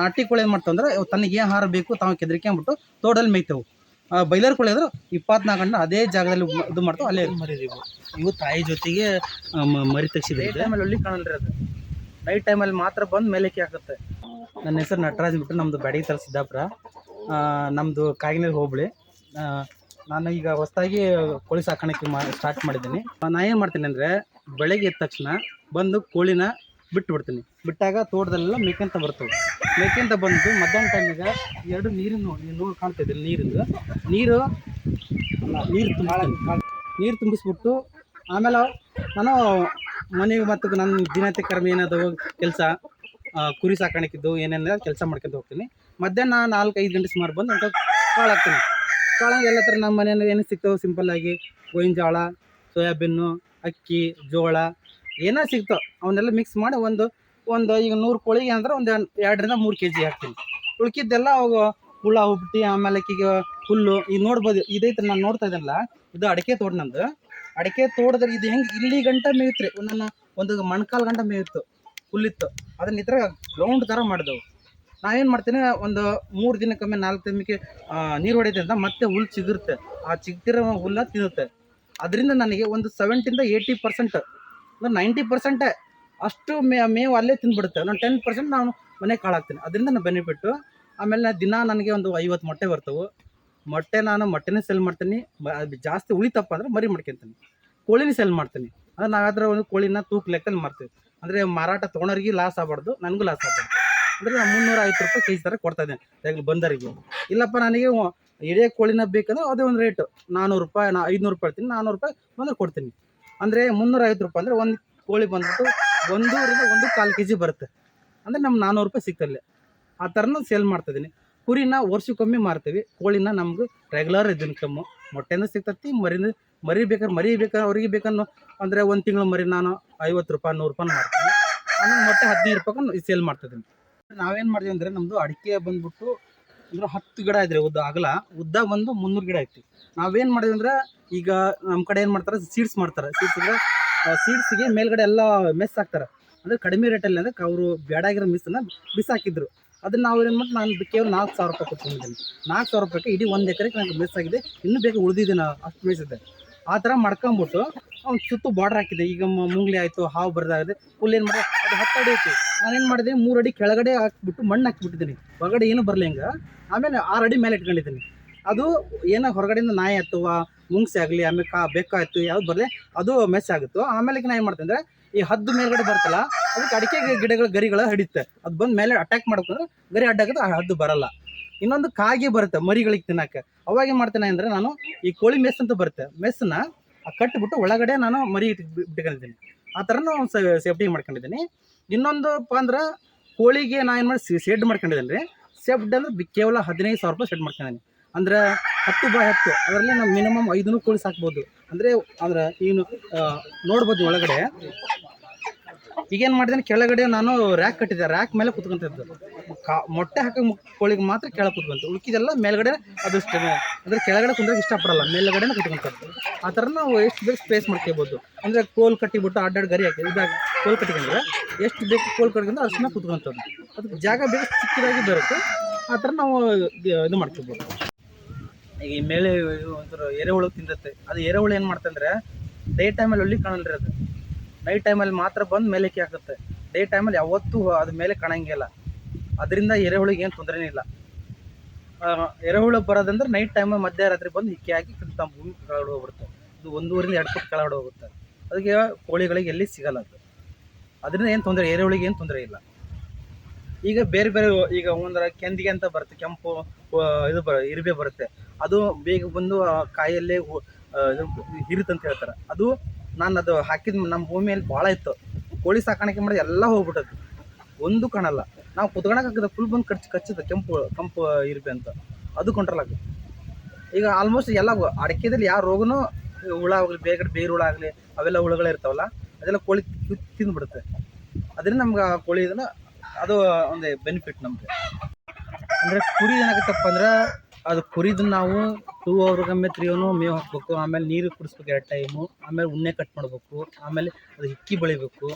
ನಾಟಿ ಕೋಳಿ ಏನು ಮಾಡ್ತಾವಂದ್ರೆ ತನಗೆ ಏನು ಆಹಾರ ಬೇಕು ತಾವು ಕೆದರಿಕೊಂಬಿಟ್ಟು ತೋಟದಲ್ಲಿ ಮೇಯ್ತವು. ಬೈಲರ್ ಕೋಳಿ ಅಂದ್ರೆ ಇಪ್ಪತ್ನಾಲ್ಕು ಗಂಟೆ ಅದೇ ಜಾಗದಲ್ಲಿ ಇದು ಮಾಡ್ತಾವೆ ಅಲ್ಲೇ ಮರಿದೀವಿ ಇವು. ತಾಯಿ ಜೊತೆಗೆ ಮರಿ ತೆಗ್ಸಿದೆ ಟೈಮಲ್ಲಿ ಒಳ್ಳೆ ಕಾಣಲ್ರಿ ಅದು. ನೈಟ್ ಟೈಮಲ್ಲಿ ಮಾತ್ರ ಬಂದು ಮೇಲಕ್ಕೆ ಹಾಕುತ್ತೆ. ನನ್ನ ಹೆಸರು ನಟರಾಜ್ ಬಿಟ್ಟು ನಮ್ಮದು ಬ್ಯಾಡಿಗೆ ತರ ಸಿದ್ದಾಪುರ. ನಮ್ಮದು ಕಾಗಿನೇರಿ ಹೋಬಳಿ. ನಾನು ಈಗ ಹೊಸದಾಗಿ ಕೋಳಿ ಸಾಕಾಣಿಕೆ ಮಾ ಸ್ಟಾರ್ಟ್ ಮಾಡಿದ್ದೀನಿ. ನಾನು ಏನು ಮಾಡ್ತೀನಿ ಅಂದರೆ ಬೆಳಗ್ಗೆ ಎದ್ದ ತಕ್ಷಣ ಬಂದು ಕೋಳಿನ ಬಿಟ್ಟು ಬಿಡ್ತೀನಿ ಬಿಟ್ಟಾಗ ತೋಟದಲ್ಲೆಲ್ಲ ಮೇಕೆಂತ ಬರ್ತವೆ. ಮೇಕೆಂತ ಬಂದು ಮಧ್ಯಾಹ್ನ ಟೈಮಿಗೆ ಎರಡು ನೀರಿನ ನೋಡಿ ನೋಡಿ ಕಾಣ್ತಿದ್ದಿಲ್ಲ ನೀರಿಂದು. ನೀರು ನೀರು ತುಂಬ ನೀರು ತುಂಬಿಸ್ಬಿಟ್ಟು ಆಮೇಲೆ ನಾನು ಮನೆಗೆ ಮತ್ತು ನನ್ನ ದಿನತೆ ಕರ್ಮ ಏನದು ಕೆಲಸ ಕುರಿ ಸಾಕಾಣಿಕಿದ್ದು ಏನೇನಿದೆ ಕೆಲಸ ಮಾಡ್ಕೊಂತ ಹೋಗ್ತೀನಿ. ಮಧ್ಯಾಹ್ನ ನಾಲ್ಕು ಐದು ಗಂಟೆ ಸುಮಾರು ಬಂದು ಅಂತ ಕಾಳು ಹಾಕ್ತೀನಿ. ಕಾಳು ಎಲ್ಲ ಥರ ನಮ್ಮ ಮನೆಯಲ್ಲಿ ಏನು ಸಿಗ್ತವೆ ಸಿಂಪಲ್ಲಾಗಿ ಗೋವಿನ ಜೋಳ ಸೋಯಾಬೀನು, ಅಕ್ಕಿ, ಜೋಳ ಏನೋ ಸಿಗ್ತಾವೆ? ಅವನ್ನೆಲ್ಲ ಮಿಕ್ಸ್ ಮಾಡಿ ಒಂದು ಒಂದು ಈಗ ನೂರು ಕೋಳಿಗೆ ಅಂದ್ರೆ ಒಂದು ಎರಡರಿಂದ ಮೂರು ಕೆ ಜಿ ಹಾಕ್ತೀನಿ. ಉಳ್ಕಿದ್ದೆಲ್ಲ ಅವು ಹುಳ ಉಪ್ಪಿ ಆಮೇಲೆ ಈಗ ಹುಲ್ಲು, ಈಗ ನೋಡ್ಬೋದು ಇದೈತೆ ನಾನು ನೋಡ್ತಾ ಇದ್ದಲ್ಲ ಇದು ಅಡಿಕೆ ತೋಟ ನಂದು. ಅಡಿಕೆ ತೋಟದಲ್ಲಿ ಇದು ಹೆಂಗೆ ಇಲ್ಲಿ ಗಂಟ ಮೇಯುತ್ತೆ ನನ್ನ ಒಂದು ಮಣ್ಕಾಲು ಗಂಟ ಮೇಯುತ್ತು, ಹುಲ್ಲಿತ್ತು. ಅದನ್ನ ಇತರ ಗ್ರೌಂಡ್ ಥರ ಮಾಡಿದೆವು. ನಾವೇನು ಮಾಡ್ತೀನಿ, ಒಂದು ಮೂರು ದಿನಕ್ಕೊಮ್ಮೆ ನಾಲ್ಕು ದಿನಕ್ಕೆ ನೀರು ಹೊಡಿತೆ ಅಂತ ಮತ್ತೆ ಹುಲ್ಲು ಚಿಗುರುತ್ತೆ ಆ ಚಿಗ್ತಿರೋ ಹುಲ್ಲ ತಿನ್ನುತ್ತೆ. ಅದರಿಂದ ನನಗೆ ಒಂದು ಸೆವೆಂಟಿಂದ ಏಯ್ಟಿ ಪರ್ಸೆಂಟ್ ಒಂದು ನೈಂಟಿ ಪರ್ಸೆಂಟೇ ಅಷ್ಟು ಮೇ, ಮೇವು ಅಲ್ಲೇ ತಿಂದುಬಿಡುತ್ತೆ ನಾನು ಟೆನ್ ಪರ್ಸೆಂಟ್ ನಾನು ಮನೆಗೆ ಕಾಳಾಗ್ತೀನಿ ಅದರಿಂದ ನಾನು ಬೆನಿಫಿಟ್ಟು, ಆಮೇಲೆ ದಿನ ನನಗೆ ಒಂದು ಐವತ್ತು ಮೊಟ್ಟೆ ಬರ್ತವೆ. ಮೊಟ್ಟೆ ನಾನು ಮೊಟ್ಟೆನೇ ಸೆಲ್ ಮಾಡ್ತೀನಿ. ಅದು ಜಾಸ್ತಿ ಉಳಿತಪ್ಪ ಅಂದ್ರೆ ಮರಿ ಮಾಡ್ಕೊತೀನಿ. ಕೋಳಿನ ಸೆಲ್ ಮಾಡ್ತೀನಿ. ಅದು ನಾವಾದ್ರೆ ಒಂದು ಕೋಳಿನ ತೂಕ ಲೆಕ್ಕದಲ್ಲಿ ಮಾರ್ತೀವಿ. ಅಂದರೆ ಮಾರಾಟ ತೊಗೊಳೋರಿಗೆ ಲಾಸ್ ಆಗಬಾರ್ದು, ನನಗೂ ಲಾಸ್ ಆಗಬಾರ್ದು. ಅಂದರೆ ನಾನು ಮುನ್ನೂರ ಐವತ್ತು ರೂಪಾಯಿ ಕೆಜಿ ಥರ ಕೊಡ್ತಾ ಇದ್ದೇನೆ ಯಾಕೆ ಬಂದರಿಗೆ. ಇಲ್ಲಪ್ಪ ನನಗೆ ಇಡೇ ಕೋಳಿನ ಬೇಕಂದ್ರೆ ಅದೇ ಒಂದು ರೇಟು ನಾನ್ನೂರು ರೂಪಾಯಿ, ನಾ ಐದುನೂರು ರೂಪಾಯಿ ಇರ್ತೀನಿ ನಾನ್ನೂರು ರೂಪಾಯಿ ಬಂದ್ರೆ ಕೊಡ್ತೀನಿ. ಅಂದರೆ ಮುನ್ನೂರ ಐವತ್ತು ರೂಪಾಯಿ ಅಂದರೆ ಒಂದು ಕೋಳಿ ಬಂದ್ಬಿಟ್ಟು ಒಂದೂರಿಂದ ಒಂದು ಕಾಲು ಕೆ ಜಿ ಬರುತ್ತೆ. ಅಂದ್ರೆ ನಮ್ಗೆ ನಾನ್ನೂರು ರೂಪಾಯಿ ಸಿಗ್ತಲ್ಲೇ ಆ ಥರನೂ ಸೇಲ್ ಮಾಡ್ತಿದ್ದೀನಿ ಕುರಿನ ವರ್ಷಕ್ಕೊಮ್ಮೆ ಮಾರ್ತೀವಿ. ಕೋಳಿನ ನಮ್ಗೆ ರೆಗ್ಯುಲರ್ ಇದು ಇನ್ಕಮ್ಮು ಮೊಟ್ಟೆನೂ ಸಿಗ್ತೈತಿ ಮರಿ ಮರಿ ಬೇಕಾದ್ರೆ ಮರಿ ಬೇಕಾದ್ರೆ ಅವ್ರಿಗೆ ಬೇಕನ್ನು ಅಂದರೆ ಒಂದು ತಿಂಗಳು ಮರಿ ನಾನು ಐವತ್ತು ರೂಪಾಯಿ, ನೂರು ರೂಪಾಯಿ ಮಾರ್ತೀನಿ. ಆಮೇಲೆ ಮೊಟ್ಟೆ ಹದಿನೈದು ರೂಪಾಯಿ ಸೇಲ್ ಮಾಡ್ತಿದ್ದೀನಿ ನಾವೇನು ಮಾಡ್ತೀವಿ ಅಂದರೆ ನಮ್ಮದು ಅಡಿಕೆ ಬಂದ್ಬಿಟ್ಟು ಅಂದ್ರೆ ಹತ್ತು ಗಿಡ ಇದ್ರೆ ಉದ್ದ ಅಗಲ, ಉದ್ದ ಬಂದು ಮುನ್ನೂರು ಗಿಡ ಐತಿ. ನಾವೇನು ಮಾಡಿದ್ವಿ ಅಂದ್ರೆ ಈಗ ನಮ್ಮ ಕಡೆ ಏನು ಮಾಡ್ತಾರೆ ಸೀಡ್ಸ್ ಮಾಡ್ತಾರೆ. ಸೀಡ್ಸ್ ಅಂದರೆ ಸೀಡ್ಸ್ಗೆ ಮೇಲ್ಗಡೆ ಎಲ್ಲ ಮೆಸ್ ಹಾಕ್ತಾರೆ. ಅಂದರೆ ಕಡಿಮೆ ರೇಟಲ್ಲಿ ಅಂದ್ರೆ ಅವರು ಬೇಡಾಗಿರೋ ಮಿಸ್ಸನ್ನ ಬಿಸಾಕಿದ್ರು. ಅದನ್ನ ನಾವು ಏನು ಮಾಡಿ ನಾನು ಕೇವಲ ನಾಲ್ಕು ಸಾವಿರ ರೂಪಾಯಿ ಕೊಟ್ಕೊಂಡಿದ್ದೀನಿ ನಾಲ್ಕು ಸಾವಿರ ರೂಪಾಯಿಗೆ ಇಡೀ ಒಂದು ಎಕರೆಗೆ ನನಗೆ ಮಿಸ್ ಆಗಿದೆ. ಇನ್ನೂ ಬೇಕು ಉಳಿದಿದೆ ಅಷ್ಟು ಮೇಯಿಸಿದೆ ಆ ಥರ ಮಾಡ್ಕೊಂಬಿಟ್ಟು ಅವ್ನು ಸುತ್ತು ಬಾರ್ಡರ್ ಹಾಕಿದೆ. ಈಗ ಮುಂಗ್ಲಿ ಆಯಿತು, ಹಾವು ಬರ್ದಾಗಿದೆ. ಫುಲ್ ಏನು ಮಾಡಿದೆ? ಅದು ಹತ್ತು ಅಡಿ ಐತಿ. ನಾನೇನು ಮಾಡಿದೆ? ಮೂರು ಅಡಿ ಕೆಳಗಡೆ ಹಾಕ್ಬಿಟ್ಟು ಮಣ್ಣು ಹಾಕಿಬಿಟ್ಟಿದ್ದೀನಿ. ಹೊರಗಡೆ ಏನು ಬರಲಿ ಹಿಂಗೆ? ಆಮೇಲೆ ಆರು ಅಡಿ ಮೇಲೆ ಇಟ್ಕೊಂಡಿದ್ದೀನಿ. ಅದು ಏನೋ ಹೊರಗಡೆಯಿಂದ ನಾಯಿ ಅಥವಾ ಮುಂಗ್ಸಿ ಆಗಲಿ, ಆಮೇಲೆ ಕಾ ಬೆಕ್ಕಾಯ್ತು ಯಾವ್ದು ಬರಲಿ, ಅದು ಮೆಸ್ ಆಗುತ್ತೆ. ಆಮೇಲೆ ನಾ ಏನು ಮಾಡ್ತೀನಿ ಅಂದರೆ, ಈ ಹದ್ದು ಮೇಲ್ಗಡೆ ಬರ್ತಲ್ಲ, ಅದಕ್ಕೆ ಅಡಿಕೆ ಗಿಡಗಳ, ಗರಿಗಳ ಹಿಡಿಯುತ್ತೆ. ಅದು ಬಂದು ಮೇಲೆ ಅಟ್ಯಾಕ್ ಮಾಡ್ಕೊಂಡ್ರೆ ಗರಿ ಅಡ್ಡಾಗುತ್ತೆ, ಆ ಹದ್ದು ಬರಲ್ಲ. ಇನ್ನೊಂದು ಕಾಗೆ ಬರುತ್ತೆ ಮರಿಗಳಿಗೆ ತಿನ್ನಕ್ಕೆ. ಅವಾಗ ಏನು ಮಾಡ್ತೇನೆ ಅಂದರೆ ನಾನು ಈ ಕೋಳಿ ಮೆಸ್ ಅಂತ ಬರುತ್ತೆ. ಮೆಸ್ನ ಕಟ್ಟಿಬಿಟ್ಟು ಒಳಗಡೆ ನಾನು ಮರಿ ಇಟ್ಟು ಆ ಥರನೂ ಸೇಫ್ಟಿ ಮಾಡ್ಕೊಂಡಿದ್ದೀನಿ. ಇನ್ನೊಂದು ಅಂದ್ರೆ ಕೋಳಿಗೆ ನಾ ಏನು ಮಾಡಿ ಶೆಡ್ ಮಾಡ್ಕೊಂಡಿದ್ದೀನಿ ರೀ. ಶೆಡ್ ಅಂದ್ರೆ ಕೇವಲ ಹದಿನೈದು ಸಾವಿರ ರೂಪಾಯಿ ಶೆಡ್ ಮಾಡ್ಕೊಂಡಿದ್ದೀನಿ. ಅಂದ್ರೆ ಹತ್ತು ಬಾಯ್ ಹತ್ತು. ಅದರಲ್ಲಿ ನಾವು ಮಿನಿಮಮ್ ಐದುನೂರು ಕೋಳಿ ಸಾಕ್ಬೋದು. ಅಂದರೆ, ಅಂದ್ರೆ ಏನು ನೋಡ್ಬೋದು ಒಳಗಡೆ. ಈಗೇನು ಮಾಡಿದೆ ಕೆಳಗಡೆ ನಾನು ರ್ಯಾಕ್ ಕಟ್ಟಿದ್ದೆ. ರ್ಯಾಕ್ ಮೇಲೆ ಕುತ್ಕೊಂತಿದ್ದು ಕಾ, ಮೊಟ್ಟೆ ಹಾಕೋ ಕೋಳಿಗೆ ಮಾತ್ರ ಕೆಳಗೆ ಕುತ್ಕೊಂತ. ಉಳ್ಕಿದೆಲ್ಲ ಮೇಲ್ಗಡೆ ಅದು ಇಷ್ಟ. ಅಂದ್ರೆ ಕೆಳಗಡೆ ಕುಂದ್ರಕ್ಕೆ ಇಷ್ಟಪಡಲ್ಲ. ಮೇಲ್ಗಡೆ ಕುತ್ಕೊಂತಾರೆ ಆ ಥರ ನಾವು ಎಷ್ಟು ಬೇಕು ಸ್ಪೇಸ್ ಮಾಡ್ಕೋಬೋದು. ಅಂದರೆ ಕೋಲ್ ಕಟ್ಟಿಬಿಟ್ಟು ಅಡ್ಡಾಡ್ ಗರಿ ಹಾಕಿ ಕೋಲ್ ಕಟ್ಟಿಕೊಂಡ್ರೆ ಎಷ್ಟು ಬೇಕು ಕೋಲ್ ಕಟ್ಟಿಕೊಂಡ್ರೆ ಅಷ್ಟನ್ನ ಕುತ್ಕೊಂತದ್ದು ಅದಕ್ಕೆ ಜಾಗ ಬೇಕು, ಚಿಕ್ಕದಾಗಿ ಬರುತ್ತೆ. ಆ ಥರ ನಾವು, ಇದು- ಮಾಡ್ಕೋಬೋದು. ಈಗ ಈ ಮೇಲೆ ಒಂಥರ ಎರೆಹುಳು ತಿಂದತ್ತೆ ಅದು ಎರೆಹುಳು ಏನು ಮಾಡ್ತಂದ್ರೆ ಡೇ ಟೈಮಲ್ಲಿ ಒಳ್ಳೆ ಕಾಣಲ್ರಿ ಅದು. ನೈಟ್ ಟೈಮಲ್ಲಿ ಮಾತ್ರ ಬಂದು ಮೇಲಕ್ಕೆ ಹಾಕುತ್ತೆ. ಡೇ ಟೈಮಲ್ಲಿ ಯಾವತ್ತೂ ಅದು ಮೇಲೆ ಕಾಣಂಗಿಲ್ಲ. ಅದರಿಂದ ಎರೆಹುಳಿಗೆ ಏನು ತೊಂದರೆನೇ ಇಲ್ಲ. ಎರೆಹುಳು ಬರೋದಂದ್ರೆ ನೈಟ್ ಟೈಮ್ ಮಧ್ಯರಾತ್ರಿ ಬಂದು ಇಕ್ಕಿ ಹಾಕಿ ತಮ್ಮ ಭೂಮಿ ಕೆಳಗಡೆ ಹೋಗ್ಬಿಡುತ್ತೆ. ಇದು ಒಂದೂರಿಂದ ಎರಡು ಫುಟ್ ಕೆಳಗಡೆ ಹೋಗುತ್ತೆ. ಅದಕ್ಕೆ ಕೋಳಿಗಳಿಗೆ ಎಲ್ಲಿ ಸಿಗಲ್ಲ ಅದು. ಅದರಿಂದ ಏನು ತೊಂದರೆ, ಎರೆಹುಳಿಗೆ ಏನು ತೊಂದರೆ ಇಲ್ಲ. ಈಗ ಬೇರೆ ಬೇರೆ ಈಗ ಒಂದರ ಕೆಂದಿಗೆ ಅಂತ ಬರುತ್ತೆ, ಕೆಂಪು ಇದು ಬರ ಇರುವೆ ಬರುತ್ತೆ. ಅದು ಬೇಗ ಬಂದು ಕಾಯಲ್ಲೇ ಹಿರಿತಂತ ಹೇಳ್ತಾರೆ. ಅದು ನಾನು ಅದು ಹಾಕಿದ ನಮ್ಮ ಭೂಮಿಯಲ್ಲಿ ಭಾಳ ಇತ್ತು. ಕೋಳಿ ಸಾಕಾಣಿಕೆ ಮಾಡಿ ಎಲ್ಲ ಹೋಗ್ಬಿಟ್ಟದ್ದು. ಒಂದು ಕಾಣಲ್ಲ. ನಾವು ಕುತ್ಕೊಳಕ್ಕೆ ಹಾಕಿದ ಫುಲ್ ಬಂದು ಕಚ್ಚಿ ಕಚ್ಚುತ್ತೆ ಕೆಂಪು ಕೆಂಪು ಇರ್ಬೆ ಅಂತ. ಅದು ಕಂಟ್ರೋಲ್ ಆಗುತ್ತೆ ಈಗ ಆಲ್ಮೋಸ್ಟ್ ಎಲ್ಲ ಅಡಿಕೆದಲ್ಲಿ ಯಾವ ರೋಗನೂ ಹುಳ ಆಗಲಿ ಬೇಗಡೆ ಬೇರು ಹುಳ ಆಗಲಿ, ಅವೆಲ್ಲ ಹುಳುಗಳಿರ್ತಾವಲ್ಲ ಅದೆಲ್ಲ ಕೋಳಿ ತಿಂದ್ಬಿಡುತ್ತೆ. ಅದರಿಂದ ನಮ್ಗೆ ಆ ಕೋಳಿ ಇದನ್ನು ಅದು ಒಂದು ಬೆನಿಫಿಟ್ ನಮಗೆ. ಅಂದರೆ ಕುರಿ ಏನಾಗುತ್ತಪ್ಪ ಅಂದ್ರೆ ಅದು ಕುರಿದು ನಾವು ಟೂ ಅವರ್ಗೊಮ್ಮೆ ತ್ರೀ ಅವನು ಮೇವು ಹಾಕ್ಬೇಕು, ಆಮೇಲೆ ನೀರು ಕುಡಿಸ್ಬೇಕು ಎರಡು ಟೈಮು, ಆಮೇಲೆ ಉಣ್ಣೆ ಕಟ್ ಮಾಡಬೇಕು, ಆಮೇಲೆ ಅದು ಹಿಕ್ಕಿ ಬೆಳಿಬೇಕು,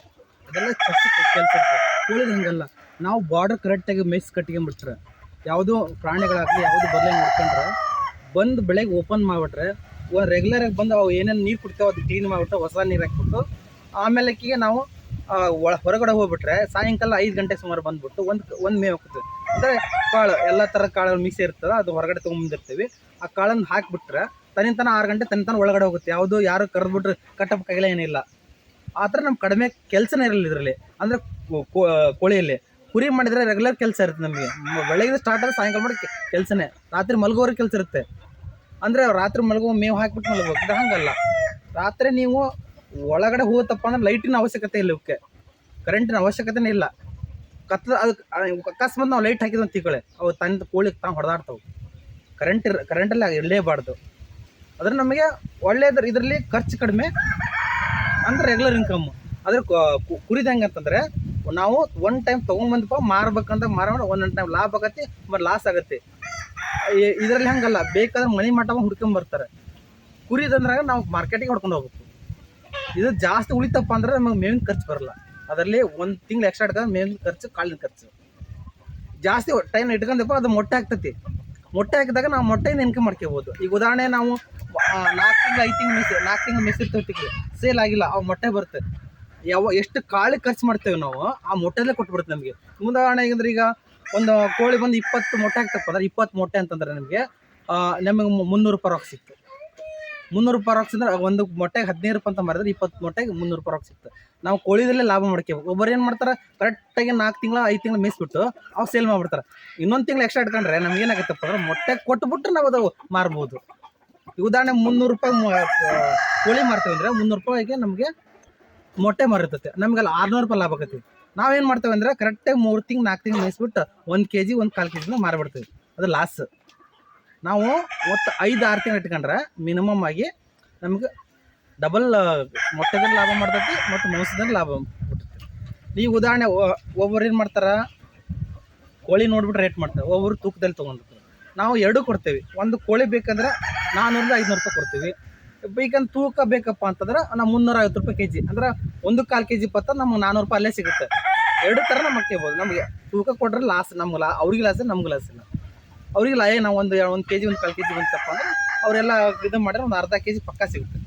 ಅದೆಲ್ಲ ಕೆಲಸ ಇರ್ತದೆ. ಕೋಳಿದು ಹಂಗಲ್ಲ, ನಾವು ಬಾರ್ಡರ್ ಕರೆಕ್ಟಾಗಿ ಮೇಯ್ಸ್ ಕಟ್ಕೊಂಬಿಡ್ತಾರೆ ಯಾವುದೋ ಪ್ರಾಣಿಗಳಾಗಲಿ, ಯಾವುದು ಬದಲೇ ನೋಡ್ಕೊಂಡ್ರೆ ಬಂದು ಬೆಳಗ್ಗೆ ಓಪನ್ ಮಾಡಿಬಿಟ್ರೆ ರೆಗ್ಯುಲರಾಗಿ ಬಂದು ಅವು ಏನೇನು ನೀರು ಕುಡ್ತೇವೆ ಅದು ಕ್ಲೀನ್ ಮಾಡಿಬಿಟ್ಟು ಹೊಸ ನೀರು ಹಾಕ್ಬಿಟ್ಟು, ಆಮೇಲೆಕ್ಕಿಗೆ ನಾವು ಹೊರಗಡೆ ಹೋಗ್ಬಿಟ್ರೆ ಸಾಯಂಕಾಲ ಐದು ಗಂಟೆ ಸುಮಾರು ಬಂದ್ಬಿಟ್ಟು ಒಂದು ಒಂದು ಮೇವು ಅಂದರೆ ಕಾಳು, ಎಲ್ಲ ಥರ ಕಾಳು ಮಿಕ್ಸ್ ಇರ್ತದೆ, ಅದು ಹೊರಗಡೆ ತೊಗೊಂಬಂದಿರ್ತೀವಿ. ಆ ಕಾಳನ್ನು ಹಾಕಿಬಿಟ್ರೆ ತನಿಂತನ ಆರು ಗಂಟೆ ತನಿತನ ಒಳಗಡೆ ಹೋಗುತ್ತೆ. ಯಾವುದು ಯಾರು ಕರೆದ್ಬಿಟ್ರೆ ಕೈಲ ಏನಿಲ್ಲ. ಆ ಥರ ನಮ್ಮ ಕಡಿಮೆ ಕೆಲಸನೇ ಇರಲಿಲ್ಲ ಇದರಲ್ಲಿ. ಅಂದರೆ ಕೋಳಿಯಲ್ಲಿ. ಕುರಿ ಮಾಡಿದರೆ ರೆಗ್ಯುಲರ್ ಕೆಲಸ ಇರುತ್ತೆ ನಮಗೆ. ಬೆಳಗ್ಗೆ ಸ್ಟಾರ್ಟ್ ಆದ್ರೆ ಸಾಯಂಕಾಲ ಮಾಡಿ ಕೆಲಸನೇ. ರಾತ್ರಿ ಮಲಗೋವರೆಗೆ ಕೆಲಸ ಇರುತ್ತೆ. ಅಂದರೆ ರಾತ್ರಿ ಮಲಗೋ, ಮೇವು ಹಾಕಿಬಿಟ್ಟು ಮಲಗಬೇಕು ಹಂಗಲ್ಲ. ರಾತ್ರಿ ನೀವು ಒಳಗಡೆ ಹೋಗುತ್ತಪ್ಪ ಅಂದ್ರೆ ಲೈಟಿನ ಅವಶ್ಯಕತೆ ಇಲ್ಲ ಇವಕ್ಕೆ. ಕರೆಂಟಿನ ಅವಶ್ಯಕತೆನೇ ಇಲ್ಲ. ಕತ್ಲ ಅದಕ್ಕೆ ಅಕಸ್ಮಾತ್ ನಾವು ಲೈಟ್ ಹಾಕಿದ್ರೆ ತಿಳ್ಕೊಳ್ಳಿ ಅವು ತಂದು ಕೋಳಿ ತಾವು ಹೊಡೆದಾಡ್ತಾವೆ. ಕರೆಂಟ್ ಇರ ಕರೆಂಟಲ್ಲಿ ಇರಲೇಬಾರ್ದು. ಅದ್ರ ನಮಗೆ ಒಳ್ಳೆಯದ್ರ ಇದರಲ್ಲಿ ಖರ್ಚು ಕಡಿಮೆ ಅಂದ್ರೆ ರೆಗ್ಯುಲರ್ ಇನ್ಕಮ್ ಅದ್ರ ಕುರಿದ ಹೆಂಗಂತಂದ್ರೆ ನಾವು ಒನ್ ಟೈಮ್ ತೊಗೊಂಬಂದಪ್ಪ ಮಾರ್ಬೇಕಂತ ಮಾರೋಣ ಒಂದೊಂದು ಟೈಮ್ ಲಾಭ ಆಗತ್ತೆ, ಮತ್ತು ಲಾಸ್ ಆಗತ್ತೆ. ಇದರಲ್ಲಿ ಹಂಗಲ್ಲ, ಬೇಕಾದ್ರೆ ಮನಿ ಮಟ್ಟ ಹುಡ್ಕೊಂಡ್ ಬರ್ತಾರೆ. ಕುರಿದಂದ್ರಾಗ ನಾವು ಮಾರ್ಕೆಟಿಗೆ ಹೊಡ್ಕೊಂಡು ಹೋಗ್ಬೇಕು. ಇದು ಜಾಸ್ತಿ ಉಳಿತಪ್ಪ ಅಂದ್ರೆ ನಮಗೆ ಮೇವಿನ ಖರ್ಚು ಬರಲ್ಲ. ಅದರಲ್ಲಿ ಒಂದು ತಿಂಗಳು ಎಕ್ಸ್ಟ್ರಾ ಇಟ್ಕೊಂಡು ಮೇವಿನ ಖರ್ಚು ಕಾಳಿನ ಖರ್ಚು. ಜಾಸ್ತಿ ಟೈಮ್ ಇಟ್ಕೊಂಡಪ್ಪ ಅದು ಮೊಟ್ಟೆ ಆಗ್ತೈತಿ. ಮೊಟ್ಟೆ ಹಾಕಿದಾಗ ನಾವು ಮೊಟ್ಟೆಯಿಂದ ಇನ್ಕಮ್ ಮಾಡ್ಕೋಬೋದು. ಈಗ ಉದಾಹರಣೆ ನಾವು ನಾಲ್ಕು ತಿಂಗ್ಳು, ಐದು ತಿಂಗಳು ಮಿಸ್ ನಾಲ್ಕು ತಿಂಗಳು ಮಿಸ್ ಇರ್ತೀವಿ ಸೇಲ್ ಆಗಿಲ್ಲ ಅವು ಮೊಟ್ಟೆ ಬರುತ್ತೆ. ಯಾವ, ಎಷ್ಟು ಕಾಳು ಖರ್ಚು ಮಾಡ್ತೇವೆ ನಾವು, ಆ ಮೊಟ್ಟೆಲ್ಲೇ ಕೊಟ್ಬಿಡುತ್ತೆ ನಮಗೆ. ಉದಾಹರಣೆ ಅಂದ್ರೆ ಈಗ ಒಂದು ಕೋಳಿ ಬಂದು ಇಪ್ಪತ್ತು ಮೊಟ್ಟೆ ಹಾಕ್ತಪ್ಪ ಅಂದ್ರೆ ಇಪ್ಪತ್ತು ಮೊಟ್ಟೆ ಅಂತಂದ್ರೆ ನಮಗೆ ನಮಗೆ ಮುನ್ನೂರು ರೂಪಾಯಿ ರೊಕ್ಕ ಸಿಕ್ತು. ಮುನ್ನೂರು ರೂಪಾಯಿ ರೊಕ್ಕ ಸಿಂದ್ರೆ ಒಂದು ಮೊಟ್ಟೆಗೆ ಹದಿನೈದು ರೂಪಾಯಿ ಅಂತ ಮಾಡಿದ್ರೆ ಇಪ್ಪತ್ತು ಮೊಟ್ಟೆಗೆ ಮುನ್ನೂರು ರೂಪಾಯಿ ರೊಕ್ಕ ಸಿಕ್ತು ನಾವು ಕೋಳಿದಲ್ಲೇ ಲಾಭ ಮಾಡ್ಕೋಬೇಕು. ಒಬ್ಬರು ಏನು ಮಾಡ್ತಾರೆ ಕರೆಕ್ಟಾಗಿ ನಾಲ್ಕು ತಿಂಗಳು, ಐದು ತಿಂಗಳು ಮೇಯಿಸ್ಬಿಟ್ಟು ಅವ್ರು ಸೇಲ್ ಮಾಡ್ಬಿಡ್ತಾರೆ. ಇನ್ನೊಂದು ತಿಂಗಳು ಎಕ್ಸ್ಟ್ರಾ ಇಟ್ಕೊಂಡ್ರೆ ನಮ್ಗೆ ಏನಾಗುತ್ತಪ್ಪ ಅಂದ್ರೆ ಮೊಟ್ಟೆ ಕೊಟ್ಬಿಟ್ರೆ ನಾವು ಅದು ಮಾರ್ಬೋದು. ಉದಾಹರಣೆ ಮುನ್ನೂರು ರೂಪಾಯಿ ಕೋಳಿ ಮಾರ್ತೀವಿ ಅಂದರೆ ಮುನ್ನೂರು ರೂಪಾಯಿಗೆ ನಮಗೆ ಮೊಟ್ಟೆ ಮಾರಿರ್ತೈತೆ. ನಮ್ಗೆ ಅಲ್ಲಿ ಆರ್ನೂರು ರೂಪಾಯಿ ಲಾಭ ಆಗತ್ತೆ. ನಾವೇನು ಮಾಡ್ತೇವೆ ಅಂದ್ರೆ ಕರೆಕ್ಟಾಗಿ ಮೂರು ತಿಂಗಳು, ನಾಲ್ಕು ತಿಂಗಳು ಮೇಯಿಸ್ಬಿಟ್ಟು ಒಂದು ಕೆ ಜಿ ಒಂದು ಕಾಲು ಕೆ ಜಿನ ಮಾರಿಬಿಡ್ತೀವಿ. ಅದು ಲಾಸ್ ನಾವು ಒಟ್ಟು ಐದು ಆರು ತಿಂಗಳು ಇಟ್ಕೊಂಡ್ರೆ ಮಿನಿಮಮ್ ಆಗಿ ನಮ್ಗೆ ಡಬಲ್ ಮೊಟ್ಟೆದಲ್ಲಿ ಲಾಭ ಮಾಡ್ತೈತಿ ಮತ್ತು ಮಾಂಸದಲ್ಲಿ ಲಾಭ ಬಿಡ್ತೈತಿ. ಈಗ ಉದಾಹರಣೆ ಒಬ್ಬರು ಏನು ಮಾಡ್ತಾರೆ? ಕೋಳಿ ನೋಡ್ಬಿಟ್ಟು ರೇಟ್ ಮಾಡ್ತಾರೆ. ಒಬ್ಬರು ತೂಕದಲ್ಲಿ ತೊಗೊಂಡಿರ್ತಾರೆ ನಾವು ಎರಡು ಕೊಡ್ತೇವೆ. ಒಂದು ಕೋಳಿ ಬೇಕಂದ್ರೆ ನಾನ್ನೂರಿಂದ ಐದುನೂರು ರೂಪಾಯಿ ಕೊಡ್ತೀವಿ. ಬೇಕಂದ್ರೆ ತೂಕ ಬೇಕಪ್ಪ ಅಂತಂದ್ರೆ ನಾವು ಮುನ್ನೂರ ಐವತ್ತು ರೂಪಾಯಿ ಕೆ ಜಿ ಅಂದ್ರೆ ಒಂದು ಕಾಲು ಕೆ ಜಿ ಪತ್ತ ನಮ್ಗೆ ನಾನ್ನೂರು ರೂಪಾಯಿ ಅಲ್ಲೇ ಸಿಗುತ್ತೆ. ಎರಡು ಥರ ನಮ್ಗೆ ಕೇಳ್ಬೋದು. ನಮಗೆ ತೂಕ ಕೊಟ್ರೆ ಲಾಸ್ ನಮ್ಗೆ ಲಾ, ಅವ್ರಿಗೆ ಲಾಸ್ ನಮ್ಗೆ ಲಾಸ್ ಇಲ್ಲ. ಅವ್ರಿಗೆ ಏ, ನಾವು ಒಂದು ಒಂದು ಕೆ ಜಿ ಒಂದು ಕಾಲು ಕೆ ಜಿ ಬಂತಪ್ಪ ಅಂದರೆ, ಅವರೆಲ್ಲ ಇದು ಮಾಡಿದ್ರೆ ಒಂದು ಅರ್ಧ ಕೆ ಜಿ ಪಕ್ಕ ಸಿಗುತ್ತೆ.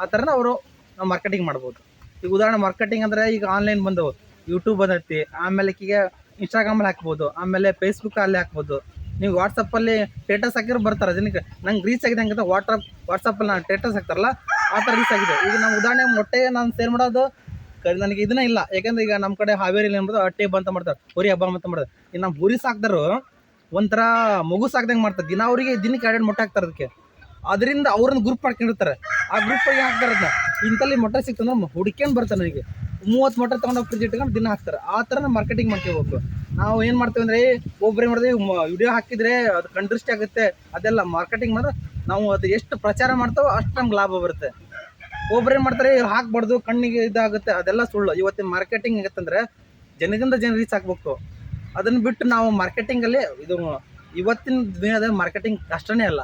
ಆ ಥರನ ಅವರು ನಾವು ಮಾರ್ಕೆಟಿಂಗ್ ಮಾಡ್ಬೋದು. ಈಗ ಉದಾಹರಣೆ ಮಾರ್ಕೆಟಿಂಗ್ ಅಂದರೆ ಈಗ ಆನ್ಲೈನ್ ಬಂದವು. ಯೂಟ್ಯೂಬ್ ಬಂದೈತಿ, ಆಮೇಲೆ ಈಗ ಇನ್ಸ್ಟಾಗ್ರಾಮಲ್ಲಿ ಹಾಕ್ಬೋದು, ಆಮೇಲೆ ಫೇಸ್ಬುಕ್ ಅಲ್ಲಿ ಹಾಕ್ಬೋದು. ನೀವು ವಾಟ್ಸಪ್ಪಲ್ಲಿ ಸ್ಟೇಟಸ್ ಹಾಕಿದ್ರೆ ಬರ್ತಾರೆ. ಜನಕ್ಕೆ ನಂಗೆ ರೀಚ್ ಆಗಿದೆ ಹಂಗಂತ ವಾಟ್ಸಪ್ ವಾಟ್ಸಪ್ಪಲ್ಲಿ ನಾನು ಸ್ಟೇಟಸ್ ಹಾಕ್ತಾರಲ್ಲ, ಆ ಥರ ರೀಚ್ ಆಗಿದೆ. ಈಗ ನಮ್ಮ ಉದಾಹರಣೆ, ಮೊಟ್ಟೆ ನಾನು ಸೇಲ್ ಮಾಡೋದು ನನಗೆ ಇದನ್ನೇ ಇಲ್ಲ. ಯಾಕಂದ್ರೆ ಈಗ ನಮ್ಮ ಕಡೆ ಹಾವೇರಿಲಿ ಏನ್ಬೋದು ಅಟ್ಟೆ ಬಂತ ಮಾಡ್ತಾರೆ, ಹುರಿ ಹಬ್ಬ ಅಂತ ಮಾಡ್ತಾರೆ. ಈಗ ನಮ್ಮ ಹುರಿ ಸಾಕ್ದರು ಒಂಥರ ಮಗು ಸಾಕ್ದಂಗೆ ಮಾಡ್ತಾರೆ ದಿನ ಅವರಿಗೆ ದಿನಕ್ಕೆ ಎರಡು ಮೊಟ್ಟೆ ಹಾಕ್ತಾರೆ ಅದಕ್ಕೆ. ಅದರಿಂದ ಅವ್ರನ್ನ ಗ್ರೂಪ್ ಮಾಡ್ಕೊಂಡಿರ್ತಾರೆ ಆ ಗ್ರೂಪ್ ಗ್ರೂಪಿಗೆ ಹಾಕ್ತಾರೆ ಅದನ್ನ. ಇಂಥಲ್ಲಿ ಮೊಟ್ಟೆ ಸಿಕ್ತಂದ್ರೆ ಹುಡ್ಕೊಂಡು ಬರ್ತಾರೆ ನನಗೆ ಮೂವತ್ತು ಮೊಟ್ಟೆ ತೊಗೊಂಡು ಫ್ರಿಜ್ ಇಟ್ಕೊಂಡು ದಿನ ಹಾಕ್ತಾರೆ. ಆ ಥರ ಮಾರ್ಕೆಟಿಂಗ್ ಮಾಡ್ಕೋಬೇಕು. ನಾವು ಏನು ಮಾಡ್ತೀವಿ ಅಂದರೆ ಒಬ್ರು ಏನು ವಿಡಿಯೋ ಹಾಕಿದರೆ ಅದು ಕಂಡ್ರಿಷ್ಟಿ ಆಗುತ್ತೆ. ಅದೆಲ್ಲ ಮಾರ್ಕೆಟಿಂಗ್ ಮಾಡಿದ್ರೆ ನಾವು ಅದು ಎಷ್ಟು ಪ್ರಚಾರ ಮಾಡ್ತಾವೋ ಅಷ್ಟು ನಮ್ಗೆ ಲಾಭ ಬರುತ್ತೆ. ಒಬ್ರು ಏನು ಮಾಡ್ತಾರೆ ಹಾಕ್ಬಾರ್ದು, ಕಣ್ಣಿಗೆ ಇದಾಗುತ್ತೆ. ಅದೆಲ್ಲ ಸುಳ್ಳು. ಇವತ್ತಿನ ಮಾರ್ಕೆಟಿಂಗ್ ಆಗತ್ತಂದ್ರೆ ಜನರಿಂದ ಜನ ರೀಚ್ ಆಗ್ಬೇಕು. ಅದನ್ನು ಬಿಟ್ಟು ನಾವು ಮಾರ್ಕೆಟಿಂಗಲ್ಲಿ ಇದು ಇವತ್ತಿನ ದಿನದ ಮಾರ್ಕೆಟಿಂಗ್ ಕಷ್ಟನೇ ಅಲ್ಲ.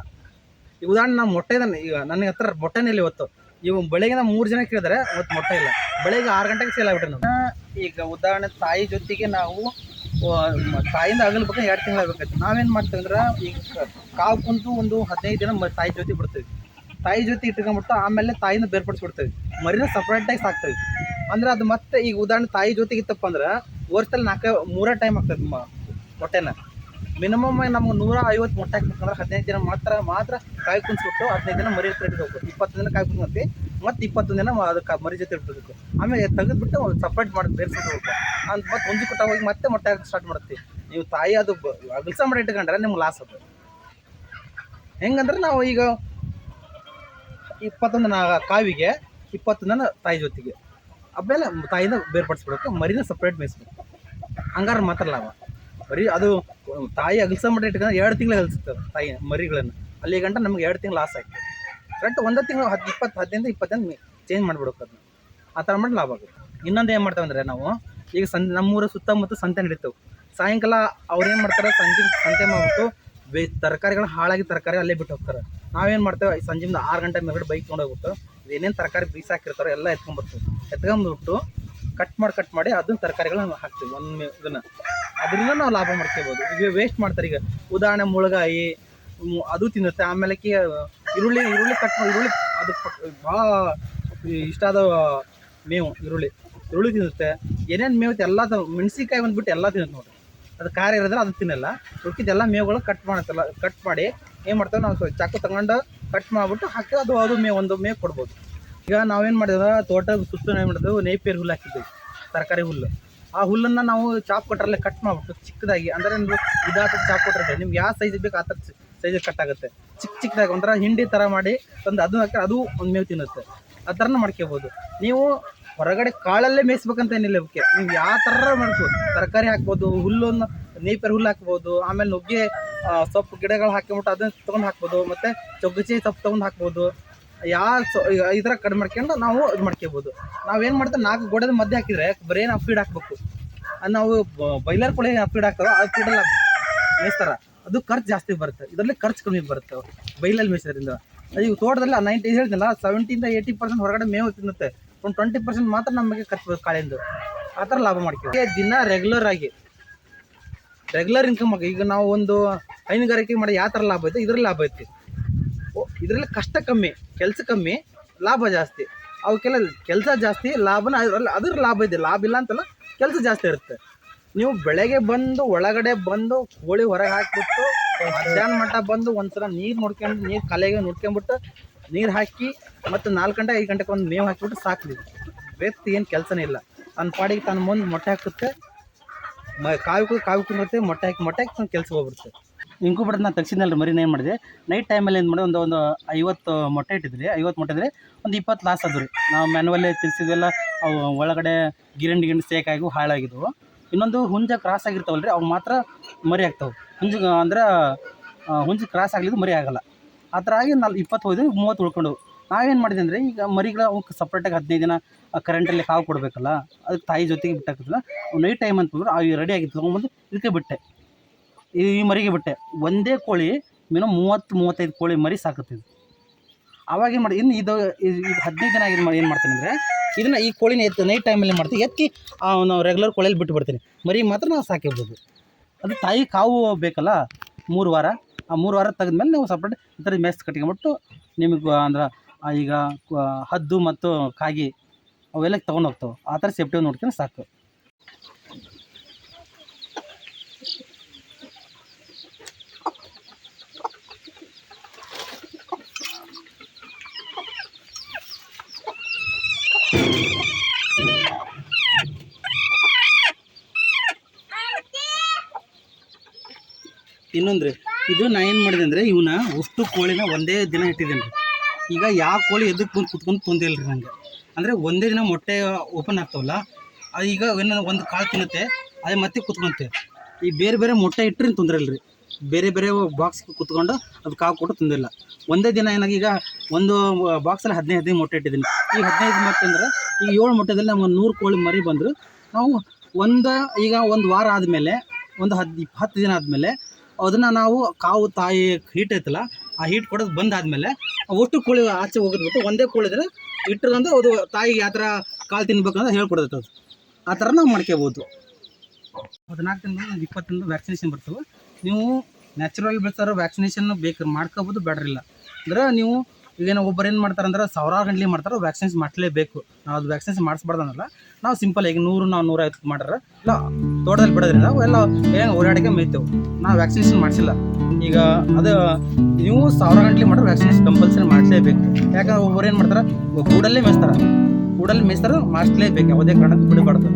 ಈಗ ಉದಾಹರಣೆ ನಾವು ಮೊಟ್ಟೆ ಈಗ ನನ್ನ ಹತ್ರ ಮೊಟ್ಟೆನೇ ಇಲ್ಲ ಇವತ್ತು. ಇವು ಬೆಳಗ್ಗೆ ಮೂರು ಜನ ಕೇಳಿದರೆ ಇವತ್ತು ಮೊಟ್ಟೆ ಇಲ್ಲ. ಬೆಳಗ್ಗೆ ಆರು ಗಂಟೆಗೆ ಸೇಲ್ ಆಗ್ಬಿಟ್ಟು ನಾವು ಈಗ ಉದಾಹರಣೆ ತಾಯಿ ಜೊತೆಗೆ ನಾವು ತಾಯಿಂದ ಆಗಲ್ಬೇಕು ಎರಡು ತಿಂಗಳು ಆಗ್ಬೇಕಾಯ್ತು. ನಾವೇನು ಮಾಡ್ತೀವಿ ಅಂದ್ರೆ ಈಗ ಕಾವು ಕುಂತು ಒಂದು ಹದಿನೈದು ದಿನ ತಾಯಿ ಜೊತೆ ಬಿಡ್ತೀವಿ. ತಾಯಿ ಜೊತೆ ಇಟ್ಕೊಂಡ್ಬಿಟ್ಟು ಆಮೇಲೆ ತಾಯಿನ ಬೇರ್ಪಡಿಸ್ಬಿಡ್ತೀವಿ. ಮರಿನ ಸಪ್ರೇಟಾಗಿ ಸಾಕ್ತೇವೆ. ಅಂದ್ರೆ ಅದು ಮತ್ತೆ ಈಗ ಉದಾಹರಣೆ ತಾಯಿ ಜೊತೆಗೆ ಇತ್ತಪ್ಪ ಅಂದ್ರೆ ವರ್ಷದಲ್ಲಿ ನಾಲ್ಕು ಮೂರ ಟೈಮ್ ಆಗ್ತದೆ ಮೊಟ್ಟೆನ. ಮಿನಿಮಮ್ ನಮ್ಗೆ ನೂರ ಐವತ್ತು ಮೊಟ್ಟೆ ಹಾಕ್ಬೇಕಂದ್ರೆ ಹದಿನೈದು ದಿನ ಮಾತ್ರ ಮಾತ್ರ ಕಾಯಿ ಕುಂಸ್ಬಿಟ್ಟು ಹದಿನೈದು ದಿನ ಮರಿ ಹತ್ರ ಇಟ್ಬೇಕು ಇಪ್ಪತ್ತು ದಿನ ಕಾಯಿ ಕುಂತ್ಕೊಂತಿ ಮತ್ತು ಇಪ್ಪತ್ತು ದಿನ ಅದಕ್ಕೆ ಮರಿ ಜೊತೆ ಇಟ್ಬೇಕು ಆಮೇಲೆ ತೆಗೆದ್ಬಿಟ್ಟು ಸಪ್ರೇಟ್ ಮಾಡಿ ಬೇರ್ಸಿಡ್ಬೇಕು ಅಂತ ಮತ್ತೆ ಒಂದು ಕೊಟ್ಟ ಹೋಗಿ ಮತ್ತೆ ಮೊಟ್ಟೆ ಹಾಕಿ ಸ್ಟಾರ್ಟ್ ಮಾಡ್ತೀವಿ. ನೀವು ತಾಯಿ ಅದು ಅಗಲ್ಸ ಮಾಡಿ ಇಟ್ಕೊಂಡ್ರೆ ನಿಮ್ಗೆ ಲಾಸ್ ಅದು. ಹೆಂಗಂದ್ರೆ ನಾವು ಈಗ ಇಪ್ಪತ್ತೊಂದು ಕಾವಿಗೆ ಇಪ್ಪತ್ತೊಂದನ ದಿನ ತಾಯಿ ಜೊತೆಗೆ. ಆಮೇಲೆ ತಾಯಿನ ಬೇರ್ಪಡಿಸ್ಬಿಡ್ಬೇಕು ಮರಿನ ಸಪ್ರೇಟ್ ಮೇಯಿಸ್ಬೇಕು. ಹಂಗಾರೆ ಮಾತ್ರ ಲಾಭ. ಬರೀ ಅದು ತಾಯಿ ಅಗಲ್ಸ ಮಾಡಿ ಇಟ್ಕೊಂಡ್ರೆ ಎರಡು ತಿಂಗಳು ಅಗಲ್ಸುತ್ತೆ ತಾಯಿ ಮರಿಗಳನ್ನು. ಅಲ್ಲಿ ಗಂಟ ನಮ್ಗೆ ಎರಡು ತಿಂಗಳು ಲಾಸ್ ಆಯ್ತು. ಕರೆಕ್ಟ್ ಒಂದೇ ತಿಂಗಳು ಹತ್ತು ಇಪ್ಪತ್ತು, ಹದಿನೈದು ಇಪ್ಪತ್ತೈದು ಚೇಂಜ್ ಮಾಡಿಬಿಡ್ಬೇಕು ಅದನ್ನ. ಆ ಥರ ಮಾಡಿ ಲಾಭ ಆಗುತ್ತೆ. ಇನ್ನೊಂದು ಏನು ಮಾಡ್ತೇವೆ ಅಂದರೆ ನಾವು ಈಗ ಸಂ ನಮ್ಮೂರ ಸುತ್ತಮುತ್ತ ಸಂತೆ ನಡೀತವೆ. ಸಾಯಂಕಾಲ ಅವ್ರೇನು ಮಾಡ್ತಾರೆ? ಸಂಜೆ, ಸಂತೆ ಮಾಡ್ಬಿಟ್ಟು ಬೇ ತರಕಾರಿಗಳು ಹಾಳಾಗಿ ತರಕಾರಿ ಅಲ್ಲೇ ಬಿಟ್ಟು ಹೋಗ್ತಾರೆ. ನಾವೇನು ಮಾಡ್ತೇವೆ ಸಂಜೆಯಿಂದ ಆರು ಗಂಟೆ ಮೇಲ್ಗಡೆ ಬೈಕ್ ತೊಗೊಂಡೋಗ್ಬಿಟ್ಟು ಏನೇನು ತರಕಾರಿ ಬೀಸಾಕಿರ್ತಾರೋ ಎಲ್ಲ ಎತ್ಕೊಂಡ್ಬರ್ತೀವಿ ಎತ್ಕೊಂಡ್ಬಿಟ್ಟು ಕಟ್ ಮಾಡಿ ಕಟ್ ಮಾಡಿ ಅದನ್ನ ತರಕಾರಿಗಳನ್ನ ಹಾಕ್ತೀವಿ. ಒಂದು ಇದನ್ನ. ಅದರಿಂದ ನಾವು ಲಾಭ ಮಾಡ್ಕೋಬೋದು. ಈಗ ವೇಸ್ಟ್ ಮಾಡ್ತಾರೆ. ಈಗ ಉದಾಹರಣೆ ಮುಳಗಾಯಿ ಅದು ತಿನ್ನುತ್ತೆ. ಆಮೇಲೆ ಈರುಳ್ಳಿ ಈರುಳ್ಳಿ ಕಟ್ ಮಾಡಿ ಈರುಳ್ಳಿ ಅದು ಭಾಳ ಇಷ್ಟ ಆದ ಮೇವು, ಈರುಳ್ಳಿ. ಈರುಳ್ಳಿ ತಿನ್ನುತ್ತೆ. ಏನೇನು ಮೇವು ಎಲ್ಲ ಮೆಣಸಿನ್ಕಾಯಿ ಬಂದ್ಬಿಟ್ಟು ಎಲ್ಲ ತಿನ್ನುತ್ತೆ ನೋಡ್ರಿ. ಅದು ಖಾರ ಇರೋದ್ರೆ ಅದು ತಿನ್ನಲ್ಲ. ಉಳ್ಕಿದ್ದೆಲ್ಲ ಮೇವುಗಳು ಕಟ್ ಮಾಡುತ್ತಲ್ಲ ಕಟ್ ಮಾಡಿ ಏನು ಮಾಡ್ತೇವೆ ನಾವು ಚಾಕು ತಗೊಂಡು ಕಟ್ ಮಾಡಿಬಿಟ್ಟು ಹಾಕಿ ಅದು ಅದು ಮೇವು, ಒಂದು ಮೇವು ಕೊಡ್ಬೋದು. ಈಗ ನಾವೇನು ಮಾಡಿದ್ರೆ ತೋಟ ಸುತ್ತ ಏನು ಮಾಡಿದ್ವಿ ನೇಪಿಯರ್ ಹುಲ್ಲು ಹಾಕಿದ್ವಿ, ತರಕಾರಿ ಹುಲ್ಲು. ಆ ಹುಲ್ಲನ್ನು ನಾವು ಚಾಪ್ ಕಟ್ಟರಲ್ಲೇ ಕಟ್ ಮಾಡಿಬಿಟ್ಟು ಚಿಕ್ಕದಾಗಿ, ಅಂದರೆ ನೀವು ಇದಾದ ಚಾಪ್ ಕೊಟ್ಟರೆ ನಿಮ್ಗೆ ಯಾವ ಸೈಜ್ ಬೇಕು ಆ ಥರ ಸೈಜ್ ಕಟ್ ಆಗುತ್ತೆ. ಚಿಕ್ಕ ಚಿಕ್ಕದಾಗಿ ಒಂಥರ ಹಿಂಡಿ ಥರ ಮಾಡಿ ತಂದು ಅದನ್ನ ಹಾಕಿ ಅದು ಒಂದು ಮೇವು ತಿನ್ನುತ್ತೆ. ಆ ಥರನೂ ಮಾಡ್ಕೋಬೋದು. ನೀವು ಹೊರಗಡೆ ಕಾಳಲ್ಲೇ ಮೇಯಿಸ್ಬೇಕಂತ ಏನಿಲ್ಲ ಇವಕ್ಕೆ ನೀವು ಯಾವ ಥರ ಮಾಡ್ಬೋದು ತರಕಾರಿ ಹಾಕ್ಬೋದು, ಹುಲ್ಲನ್ನು ನೇಪರ್ ಹುಲ್ಲು ಹಾಕ್ಬೋದು, ಆಮೇಲೆ ನುಗ್ಗೆ ಸೊಪ್ಪು ಗಿಡಗಳು ಹಾಕಿಬಿಟ್ಟು ಅದನ್ನ ತೊಗೊಂಡು ಹಾಕ್ಬೋದು, ಮತ್ತು ಚೊಗ್ಗಚಿ ಸೊಪ್ಪು ತೊಗೊಂಡು ಹಾಕ್ಬೋದು. ಯಾವ ಸೊ ಈ ಥರ ಕಡಿಮೆ ಮಾಡ್ಕೊಂಡು ನಾವು ಇದು ಮಾಡ್ಕೋಬೋದು. ನಾವೇನು ಮಾಡ್ತೀವಿ, ನಾಲ್ಕು ಗೋಡೆದ ಮಧ್ಯೆ ಹಾಕಿದ್ರೆ ಬರೀ ನಾವು ಫೀಡ್ ಹಾಕ್ಬೇಕು. ಅದ್ ನಾವು ಬೈಲರ್ ಕೊಳೆ ಫೀಡ್ ಹಾಕ್ತಾರೋ ಅದು ಫೀಡಲ್ಲಿ ಮೇಯಿಸ್ತಾರ. ಅದು ಖರ್ಚು ಜಾಸ್ತಿ ಬರುತ್ತೆ. ಇದರಲ್ಲಿ ಖರ್ಚು ಕಮ್ಮಿ ಬರುತ್ತೆ ಬೈಲಲ್ಲಿ ಮೇಯಿಸೋದ್ರಿಂದ. ಈಗ ತೋಟದಲ್ಲಿ ನೈಂಟಿ ಹೇಳ್ತಿಲ್ಲ ಸೆವೆಂಟಿಯಿಂದ ಏಯ್ಟಿ ಪರ್ಸೆಂಟ್ ಹೊರಗಡೆ ಮೇವು ತಿನ್ನುತ್ತೆ. ಒಂದು ಟ್ವೆಂಟಿ ಪರ್ಸೆಂಟ್ ಮಾತ್ರ ನಮಗೆ ಖರ್ಚು ಕಾಳಿಂದು. ಆ ಥರ ಲಾಭ ಮಾಡ್ತೀವಿ. ದಿನ ರೆಗ್ಯುಲರ್ ಆಗಿ ರೆಗ್ಯುಲರ್ ಇನ್ಕಮ್ ಆಗಿ, ಈಗ ನಾವು ಒಂದು ಹೈನುಗಾರಿಕೆ ಮಾಡಿ ಯಾವ ಥರ ಲಾಭ ಐತೆ, ಇದ್ರಲ್ಲಿ ಲಾಭ ಐತಿ. ಇದರಲ್ಲಿ ಕಷ್ಟ ಕಮ್ಮಿ, ಕೆಲಸ ಕಮ್ಮಿ, ಲಾಭ ಜಾಸ್ತಿ. ಅವಕ್ಕೆಲ್ಲ ಕೆಲಸ ಜಾಸ್ತಿ, ಲಾಭನ ಅದರಲ್ಲಿ ಅದ್ರ ಲಾಭ ಇದೆ. ಲಾಭ ಇಲ್ಲ ಅಂತಲ್ಲ, ಕೆಲಸ ಜಾಸ್ತಿ ಇರುತ್ತೆ. ನೀವು ಬೆಳಗ್ಗೆ ಬಂದು, ಒಳಗಡೆ ಬಂದು, ಕೋಳಿ ಹೊರಗೆ ಹಾಕಿಬಿಟ್ಟು, ಮಧ್ಯಾಹ್ನ ಮಟ್ಟ ಬಂದು ಒಂದ್ಸಲ ನೀರು ನೋಡ್ಕೊಂಡು, ನೀರು ಕಲೆಗೆ ನೋಡ್ಕೊಂಬಿಟ್ಟು ನೀರು ಹಾಕಿ ಮತ್ತು ನಾಲ್ಕು ಗಂಟೆ, ಐದು ಗಂಟೆಗೆ ಒಂದು ಮೇವು ಹಾಕಿಬಿಟ್ಟು ಸಾಕು ವ್ಯಕ್ತಿ ಏನು ಕೆಲಸನೇ ಇಲ್ಲ. ತನ್ನ ಪಾಡಿಗೆ ತನ್ನ ಮುಂದೆ ಮೊಟ್ಟೆ ಹಾಕುತ್ತೆ. ಮ, ಕಾವು ಕಾವು ಕುಂದಿರುತ್ತೆ, ಮೊಟ್ಟೆ ಹಾಕಿ ಮೊಟ್ಟೆ ಹಾಕಿ ತನ್ನ ಕೆಲಸ ಹೋಗ್ಬಿಡುತ್ತೆ. ಇಂಕುಬಿಡೋದು ನಾನು ತೆಗ್ಸಿದ್ನಲ್ಲ ಮರಿನ ಏನು ಮಾಡಿದೆ? ನೈಟ್ ಟೈಮಲ್ಲಿ ಏನು ಮಾಡಿದೆ? ಒಂದು ಒಂದು ಐವತ್ತು ಮೊಟ್ಟೆ ಇಟ್ಟಿದ್ರಿ. ಐವತ್ತು ಮೊಟ್ಟೆ ಇದ್ರೆ ಒಂದು ಇಪ್ಪತ್ತು ಲಾಸ್ ಆದ್ರಿ ನಾವು ಮ್ಯಾನುವಲ್ಲೇ ತಿರ್ಸಿದೆಲ್ಲ ಅವು ಒಳಗಡೆ ಗಿರಂಡಿ ಗಿಂಡಿ ಸೇಕಾಗಿ ಹಾಳಾಗಿದ್ವು. ಇನ್ನೊಂದು ಹುಂಜ ಕ್ರಾಸ್ ಆಗಿರ್ತಾವಲ್ಲ ರೀ ಅವು ಮಾತ್ರ ಮರಿ ಆಗ್ತಾವೆ. ಹುಂಜ, ಅಂದ್ರೆ ಹುಂಜ ಕ್ರಾಸ್ ಆಗ್ಲಿದ್ದು ಮರಿ ಆಗಲ್ಲ. ಆ ಥರ ಆಗಿ ನಾಲ್ ಇಪ್ಪತ್ತು ಹೋಯ್ದು ಮೂವತ್ತು ಉಳ್ಕೊಂಡು ನಾವೇನು ಮಾಡಿದೆ ಅಂದರೆ ಈಗ ಮರಿಗಳ ಅವಕ್ಕೆ ಸಪ್ರೇಟಾಗಿ ಹದಿನೈದು ದಿನ ಕರೆಂಟಲ್ಲಿ ಕಾವು ಕೊಡಬೇಕಲ್ಲ, ಅದಕ್ಕೆ ತಾಯಿ ಜೊತೆಗೆ ಬಿಟ್ಟಾಕಿದ್ಲ ನೈಟ್ ಟೈಮ್ ಅಂತಂದ್ರೆ ಅವು ರೆಡಿ ಆಗಿತ್ತು, ತೊಗೊಂಬಂದು ಇದಕ್ಕೆ ಬಿಟ್ಟೆ. ಈ ಮರಿಗೆ ಬಿಟ್ಟೆ. ಒಂದೇ ಕೋಳಿ, ಮಿನಿಮಮ್ ಮೂವತ್ತು, ಮೂವತ್ತೈದು ಕೋಳಿ ಮರಿ ಸಾಕುತ್ತಿದ್ದು ಅವಾಗ ಏನು ಮಾಡಿ, ಇನ್ನು ಇದು ಹದಿನೈದು ದಿನ ಆಗಿದ್ದು ಏನು ಮಾಡ್ತೀನಿ ಅಂದರೆ, ಇದನ್ನು ಈ ಕೋಳಿನ ಎತ್ತು ನೈಟ್ ಟೈಮಲ್ಲಿ ಮಾಡ್ತೀನಿ, ಎತ್ತಿ ನಾವು ರೆಗ್ಯುಲರ್ ಕೋಳಿಯಲ್ಲಿ ಬಿಟ್ಟು ಬಿಡ್ತೀನಿ ಮರಿ ಮಾತ್ರ ನಾವು ಸಾಕಿರ್ಬೋದು. ಅದು ತಾಯಿ ಕಾವು ಬೇಕಲ್ಲ, ಮೂರು ವಾರ. ಆ ಮೂರು ವಾರ ತೆಗೆದ್ಮೇಲೆ ನೀವು ಸಪ್ರೇಟ್ ಈ ಥರ ಮೆಸ್ ಕಟ್ಕೊಂಬಿಟ್ಟು ನಿಮಗೆ, ಅಂದ್ರೆ ಈಗ ಹದ್ದು ಮತ್ತು ಕಾಗಿ ಅವೆಲ್ಲ ತೊಗೊಂಡು ಹೋಗ್ತಾವೆ ಆ ಥರ ಸೇಫ್ಟಿ ನೋಡ್ಕೊಂಡು ಸಾಕು. ಇನ್ನೊಂದು ರೀ ಇದು ನಾ ಏನು ಮಾಡಿದೆ ಅಂದರೆ ಇವನ್ನ ಉಷ್ಟು ಕೋಳಿನ ಒಂದೇ ದಿನ ಇಟ್ಟಿದ್ದೀನಿ. ರೀ ಈಗ ಯಾವ ಕೋಳಿ ಎದಕ್ಕೆ ಬಂದು ಕುತ್ಕೊಂಡು ತೊಂದಿಲ್ಲ ರೀ ನನಗೆ ಅಂದರೆ ಒಂದೇ ದಿನ ಮೊಟ್ಟೆ ಓಪನ್ ಆಗ್ತಾವಲ್ಲ, ಅದು ಈಗ ಏನೋ ಒಂದು ಕಾಳು ತಿನ್ನುತ್ತೆ, ಅದೇ ಮತ್ತೆ ಕುತ್ಕೊಂತೆ. ಈ ಬೇರೆ ಬೇರೆ ಮೊಟ್ಟೆ ಇಟ್ಟರೆ ತೊಂದರೆ ಇಲ್ಲ ರೀ ಬೇರೆ ಬೇರೆ ಬಾಕ್ಸ್ ಕುತ್ಕೊಂಡು ಅದು ಕಾವು ಕೊಟ್ಟು ತೊಂದಿಲ್ಲ ಒಂದೇ ದಿನ ಏನಾಗಿ ಈಗ ಒಂದು ಬಾಕ್ಸಲ್ಲಿ ಹದಿನೈದು ಹದಿನೈದು ಮೊಟ್ಟೆ ಇಟ್ಟಿದ್ದೀನಿ. ಈಗ ಹದಿನೈದು ಮೊಟ್ಟೆ ಅಂದ್ರೆ ಈಗ ಏಳು ಮೊಟ್ಟೆದಲ್ಲಿ ನಮ್ಗೆ ನೂರು ಕೋಳಿ ಮರಿ ಬಂದರು. ನಾವು ಒಂದು ಈಗ ಒಂದು ವಾರ ಆದಮೇಲೆ, ಒಂದು ಹದ್ ಹತ್ತು ದಿನ ಆದಮೇಲೆ ಅದನ್ನು ನಾವು ಕಾವು, ತಾಯಿ ಹೀಟ್ ಐತಲ್ಲ, ಆ ಹೀಟ್ ಕೊಡೋದು ಬಂದಾದಮೇಲೆ ಒಟ್ಟು ಕೋಳಿ ಆಚೆ ಹೋಗಿದ್ಬಿಟ್ಟು ಒಂದೇ ಕೋಳಿ ಇದ್ರೆ ಇಟ್ಟರಂದ್ರೆ ಅದು ತಾಯಿಗೆ ಯಾವ ಥರ ಕಾಲು ತಿನ್ಬೇಕಂತ ಹೇಳ್ಕೊಡ್ತೈತೆ ಅದು. ಆ ಥರ ನಾವು ಮಾಡ್ಕೋಬೋದು. ಹದಿನಾಲ್ಕು ತಿಂಗಳು ಒಂದು ಇಪ್ಪತ್ತು ತಿಂಗಳು ವ್ಯಾಕ್ಸಿನೇಷನ್ ಬರ್ತವೆ. ನೀವು ನ್ಯಾಚುರಲ್ ಬೆಳೆಸೋರು ವ್ಯಾಕ್ಸಿನೇಷನ್ ಬೇಕು, ಮಾಡ್ಕೋಬೋದು, ಬೇಡ್ರಿಲ್ಲ. ಅಂದ್ರೆ ನೀವು ಈಗೇನೋ ಒಬ್ಬರು ಏನು ಮಾಡ್ತಾರೆ ಅಂದ್ರೆ ಸಾವಿರಾರು ಗಂಟ್ಲೆ ಮಾಡ್ತಾರೆ ವ್ಯಾಕ್ಸಿನ್ಸ್ ಮಾಡಲೇಬೇಕು. ನಾವು ಅದು ವ್ಯಾಕ್ಸಿನೇಷನ್ ಮಾಡಿಸ್ಬಾರ್ದನ್ನಲ್ಲ ನಾವು ಸಿಂಪಲ್ ಈಗ ನೂರು ನಾವು ನೂರೈವತ್ತು ಮಾಡ್ರೆ ಇಲ್ಲ, ತೋಟದಲ್ಲಿ ಬಿಡೋದ್ರಿಂದ ಅವೆಲ್ಲ ಏನು ಓಡಾಡಿಕೆ ಮೇಯ್ತೇವೆ. ನಾವು ವ್ಯಾಕ್ಸಿನೇಷನ್ ಮಾಡಿಸಿಲ್ಲ. ಈಗ ಅದು ನೀವು ಸಾವಿರ ಗಂಟ್ಲೆ ಮಾಡಿದ್ರೆ ವ್ಯಾಕ್ಸಿನೇಷನ್ ಕಂಪಲ್ಸರಿ ಮಾಡಲೇಬೇಕು. ಯಾಕಂದ್ರೆ ಒಬ್ಬರು ಏನು ಮಾಡ್ತಾರೆ ಕೂಡಲ್ಲೇ ಮೇಯಿಸ್ತಾರೆ. ಗೂಡಲ್ಲಿ ಮೇಯಿಸ್ತಾರೆ ಮಾಡಿಸ್ಲೇಬೇಕು ಯಾವುದೇ ಕಾರಣಕ್ಕೂ ಬಿಡಬಾರ್ದು.